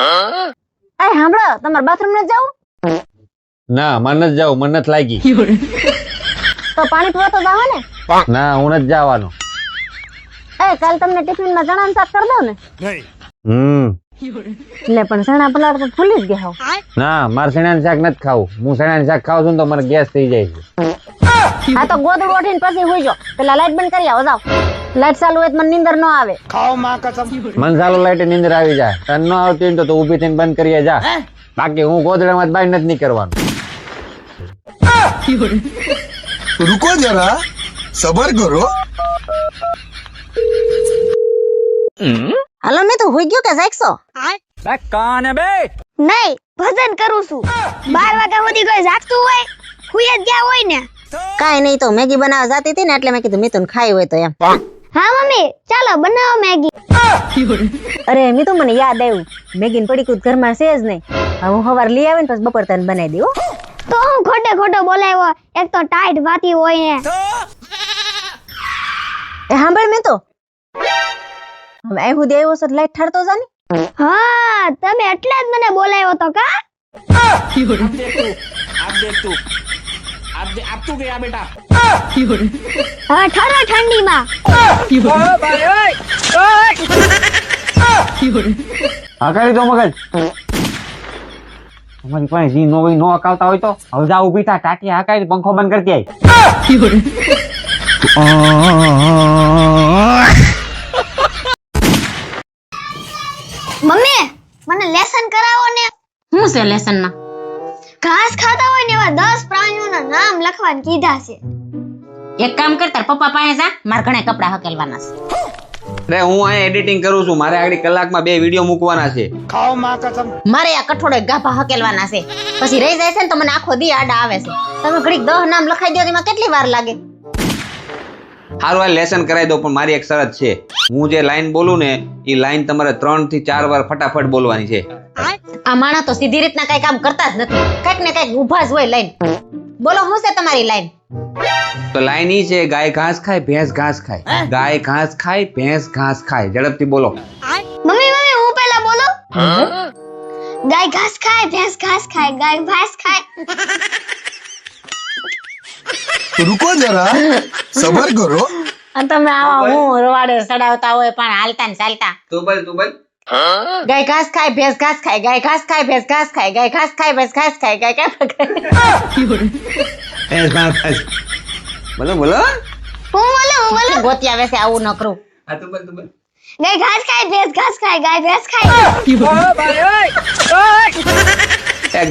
એ સાંભળો તમારે બાથરૂમ ન જાવ? ના મને જ જાવ મને નથી લાગી. તો પાણી પીવા તો જાવ ને. ના હું નથી જવાનો. એ કાલ તમને ટિફિનમાં ચણા શાક કરી દઉં ને? હમ. એટલે પણ સણા પલાળ તો ફૂલી જ ગયા. ના મારે સણા શાક નથી ખાવું. હું સણા શાક ખાઉં છું તો મને ગેસ થઈ જાય છે. હા તો ગોદડું ઓઠીને પછી હોઈ જાઓ. પેલા લાઈટ બંધ કરી આવો જાઓ. લાઈટ ચાલુ હોય તો મને નીંદર ન આવે ખાઓ માં કસમ મને ચાલુ લાઈટ નીંદર આવી જાય તને ન આવતી હોય તો તું ઊભી થઈને બંધ કરી જા બાકી હું ગોદડામાં બાય નથી કરવાનું રૂકો જરા સબર કરો હાલો ને તો હોઈ ગયો કે જાગશો બે કાને બે નહીં ભજન કરું છું 12 વાગ્યા સુધી કોઈ જાગતું હોય હુઈ જ ગયા હોય ને કાઈ નહીં તો મેગી બનાવવા જાતી હતી ને એટલે મેં કીધું મિતુન ખાઈ હોય તો એમ હા મમ્મી ચાલો બનાવો મેગી. અરે મિતુ મને યાદ આવ્યું. મેગી પડી કૂદ ઘરમાં છે જ નહીં. હવે હું સવાર લઈ આવીને પછી બપોર તને બનાવી દઉં તો હું ખોટે ખોટો બોલાવ્યો. એક તો ટાઈટ વાતી હોય ને. એ સાંભળ મેં તો. હવે અહીં હું દેવો સર લાઈટ ઠરતો જા ને. હા તમે એટલે જ મને બોલાવ્યો તો કા? હા ઠરો ઠંડીમાં. હકારી તો મગજ. તમારી પાસે જી નો હોય નો હકાવતા હોય તો હવે જા ઊભી થા ટાટી હકારી પંખો બંધ કરતી આય મમ્મી મને લેસન કરાવો ને. શું છે લેસન ના ઘાસ ખાતા હોય ને એવા દસ નામ લખવાનું કીધા છે. એક કામ કર તાર પપ્પા પાસે જા માર ઘણે કપડા હકેલવાના છે. અરે હું અહીંયા એડિટિંગ કરું છું. મારે આગળ કલાકમાં બે વીડિયો મૂકવાના છે. મારે આ કઠોળે ગાભા હકેલવાના છે. પછી રહી જાય છે ને તો મને આખો દી આડા આવે છે. તમે ઘડીક દહ નામ લખાઈ દો એમાં કેટલી વાર લાગે? સારું આ લેસન કરાવી દો પણ મારી એક શરત છે. હું જે લાઈન બોલું ને એ લાઈન તમારે ત્રણથી ચાર વાર ફટાફટ બોલવાની છે. આ માણસ તો સીધી રીતના કઈ કામ કરતા જ નથી. કંઈક ને કંઈક ઊભા જ હોય લાઈન બોલો હું છે તમારી લાઈન તો લાઈન ઈ છે ગાય ઘાસ ખાય ભેંસ ઘાસ ખાય. ગાય ઘાસ ખાય ભેંસ ઘાસ ખાય. ઝડપથી બોલો. મમ્મી મમ્મી હું પહેલા બોલો? ગાય ઘાસ ખાય ભેંસ ઘાસ ખાય ગાય ઘાસ ખાય. રૂકો જરા. સબર કરો. અને તમે આવા હું રવાડે સડાવતા હોય પણ હાલતા ને ચાલતા. તું બોલ તું બોલ. ગાય ઘાસ ખાય ભેંસ ઘાસ ખાય ગાય ઘાસ ખાય ભેંસ ઘાસ ખાય ગાય ઘાસ ખાય ભેંસ ઘાસ ખાય ગાય ઘાસ ખાય. ભેંસ ઘાસ ખાય. બોલો બોલો. હું બોલું હું બોલું? ગોતિયા વેસે આવું ન કરું હા તું બોલ તું બોલ. ગાય ઘાસ ખાય ભેંસ ઘાસ ખાય ગાય ભેંસ ખાય.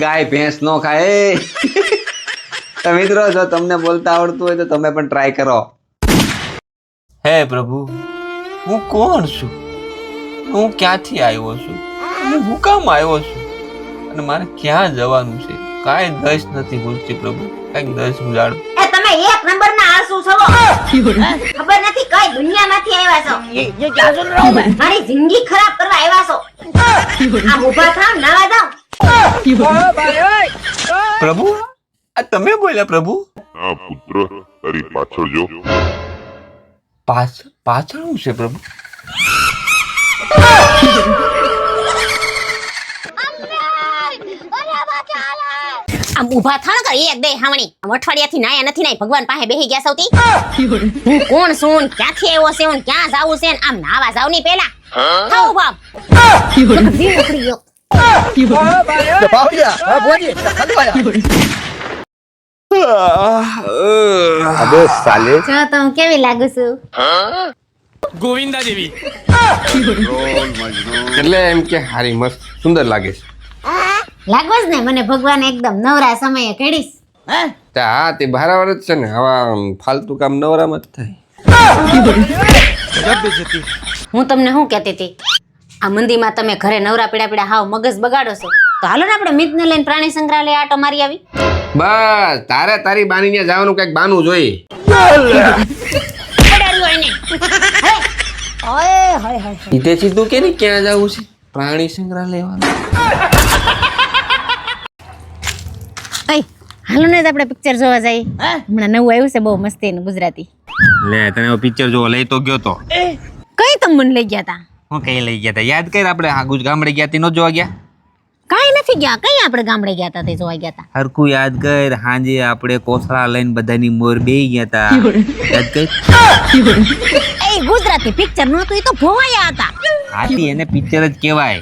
ગાય ભેંસ નો ખાય મિત્રો જો તમને બોલતા આવડતું હોય તો તમે પણ ટ્રાય કરો. હે પ્રભુ હું કોણ છું? હું ક્યાંથી આવ્યો છું? હું હું કામ આવ્યો છું? અને મારે ક્યાં જવાનું છે? કાંઈ દશ નથી ભૂલતી પ્રભુ. કાંઈક દશ ઉજાડો. એ તમે એક નંબર ના આળસુ છો ખબર નથી કઈ દુનિયામાંથી આવ્યા છો. મારી જિંદગી ખરાબ કરવા આવ્યા છો. આમ ઊભા થાવ નાવા જાવ. પ્રભુ આ તમે બોલ્યા પ્રભુ? આ પુત્ર તારી પાછળ જો. પાછળ પાછળ શું છે પ્રભુ? આમ ઊભા થાણ કર એક બે હાવણી આમ અઠવાડિયાથી નાયા નથી નાય ભગવાન પાસે બેહી ગયા સૌથી. હું કોણ છું ક્યાંથી આવ્યો છે ક્યાં જાવું છે ને? આમ નાવા જાવની પેલા. થાવ બાપ અબે સાલે જો તો કેવી લાગુ છું? એટલે એમ કે હારી મસ્ત સુંદર લાગે છે. લાગો જ ને મને ભગવાન એકદમ નવરા સમયે કડીશ તે હા તે ભારાવાર જ છે ને આવા ફાલતુ કામ નવરામાં જ થાય. હું તમને શું કહેતી હતી? આ મંદીમાં તમે ઘરે નવરા પીડા પીડા હાવ મગજ બગાડો છો. તો હાલો ને આપણે મિતને લઈને પ્રાણી સંગ્રહાલય આટો મારી આવી. બસ તારે તારી બાની ત્યાં જવાનું કંઈક બાનું જોઈએ. હોય હોય હોય સીધું કે ને ક્યાં જવું છે? પ્રાણી સંગ્રહાલય વાળું. હાલો ને આપણે પિક્ચર જોવા જઈએ. હમણાં નવું આવ્યું છે બહુ મસ્તી એનું ગુજરાતી. લે તને પિક્ચર જોવા લઈ તો ગયો તો. કઈ તમે મને લઈ ગયા તા? હું કઈ લઈ ગયા તા? યાદ કર આપણે આ ગુજ ગામડે ગયા તી નો જોવા ગયા? કાંઈ નથી ગયા. કઈ આપણે ગામડે ગયા હતા તે જોવા ગયા હતા હરકુ યાદ કર હાંજે આપણે કોથળા લઈને બધાની મોર બે ગયા હતા યાદ કર? એ ગુજરાતી પિક્ચર નહોતું એ તો ભોવાયા હતા. હાથી એને પિક્ચર જ કહેવાય.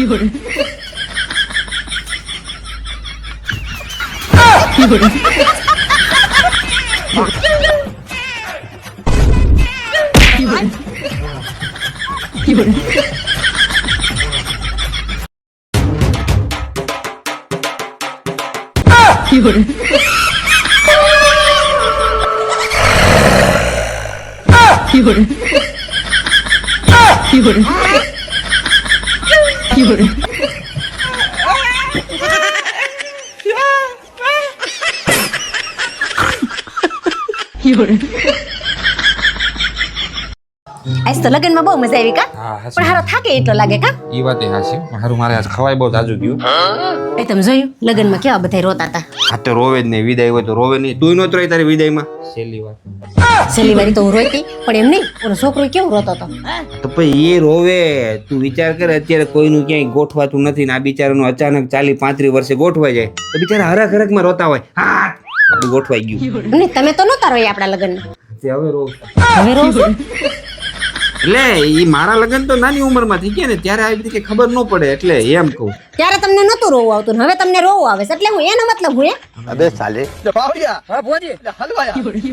비올 비올 비올 비올 비올 비올 비올 有人。啊有人 આજ તો લગનમાં બહુ મજા આવી કા? પણ હારો થાકે એટલો લાગે કા? ઈ વાત હાસી હારું મારે આજ ખવાય બહુ જાજુ ગયું. એ તમે જોયું લગનમાં કેવા બધા રોતા હતા? હા તો રોવે જ નહીં વિદાય હોય તો રોવે નહીં. તું નહોતો રહી તારી વિદાયમાં? છેલ્લી વાત. છેલ્લી વારી તો હું રોઈતી પણ એમ નહીં ઓલો છોકરો કેવો રોતો હતો? તો પછી એ રોવે. તું વિચાર કર અત્યારે કોઈનું ક્યાંય ગોઠવાતું નથી ને આ બિચારાનું અચાનક ચાલી પાંત્રીસ વર્ષે ગોઠવાઈ જાય. તો બિચારા હરખ હરખમાં રોતા હોય. હા ગોઠવાઈ ગયું. તમે તો નહોતા રોયા આપણા લગ્નમાં? હવે રોવ હવે રો છો? એટલે એ મારા લગ્ન તો નાની ઉંમરમાં થઈ ગયા ને ત્યારે આવી રીતે ખબર ન પડે એટલે એમ કહું. ત્યારે તમને નતું રોવું આવતું હવે તમને રોવું આવે છે એટલે હું એનો મતલબ હું એ?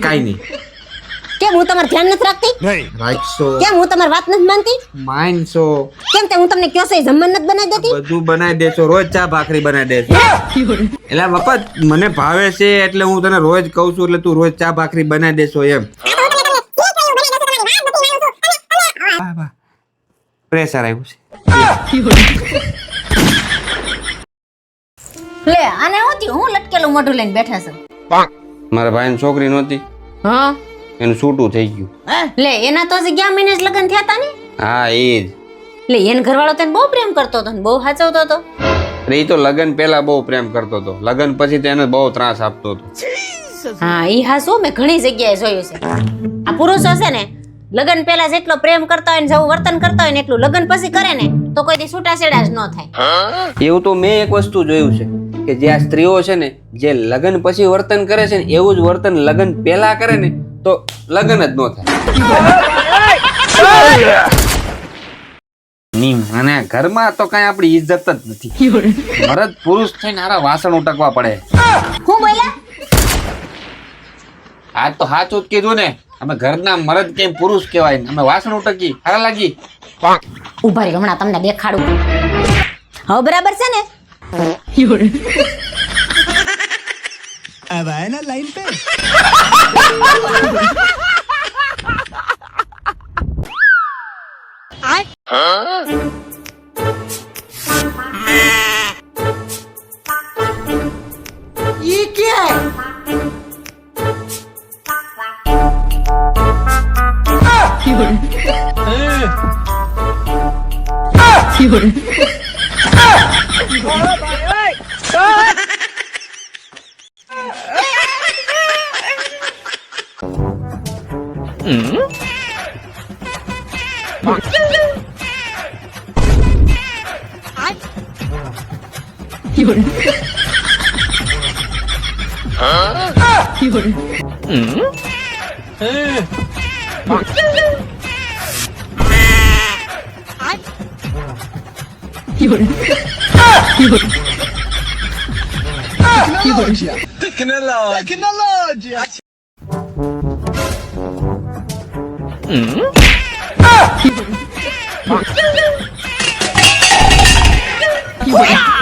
કાઈ નહીં. કેમ હું તમારું ધ્યાન નથી રાખતી? રાખશો. કેમ હું તમારી વાત નથી માનતી? માનશો. કેમ તે હું તમને કયો છે એ નથી બનાવી દેતી? બધું બનાવી દેશો રોજ ચા ભાખરી બનાવી દેશો. એટલે વખત મને ભાવે છે એટલે હું તને રોજ કહું છું એટલે તું રોજ ચા ભાખરી બનાવી દેશો એમ. પ્રેશર આવ્યું છે. લે આને હું હું લટકેલું મોઢું લઈને બેઠા છું. મારા ભાઈની છોકરી નહોતી. હા? એનું છૂટું થઈ ગયું. લે એના તો હજી ગયા મહિને જ લગ્ન થયા હતા ને? હા એ જ. લે એને ઘરવાળો તને બહુ પ્રેમ કરતો હતો ને બહુ હાચવતો હતો? એ તો લગ્ન પહેલા બહુ પ્રેમ કરતો હતો. લગ્ન પછી તો એને બહુ ત્રાસ આપતો હતો. હા એ હા શું મેં ઘણી જગ્યાએ જોયું છે. આ પુરુષો છે ને લગ્ન પહેલા જેટલો પ્રેમ કરતા હોય ને જેવું વર્તન કરતા હોય ને એટલું લગ્ન પછી કરે ને તો કોઈ દી છૂટાછેડા જ ન થાય. એવું તો મેં એક વસ્તુ જોયું છે કે જે આ સ્ત્રીઓ છે ને જે લગ્ન પછી વર્તન કરે છે ને એવું જ વર્તન લગ્ન પહેલા કરે ને તો લગ્ન જ ન થાય. ની ઘરમાં તો કઈ આપણી ઇજ્જત જ નથી. મરદ પુરુષ થઈને આરા વાસણ ઉટકવા પડે. હું બોલ્યા? આજ તો સાચું જ કીધું ને. અમે ઘરના મરદ કેમ પુરુષ કહેવાય ને અમે વાસણ ઉટકી હારા લાગી ઉભા રહી હમણાં તમને દેખાડું હવે બરાબર છે ને अब आए ना लाइन पे Trời ơi, trời ơi. Ừ. Yun. Hả? Yun. Ừ. Ê. Yun. Tecnologia. Tecnologia. Tecnologia. Hmm? Ah!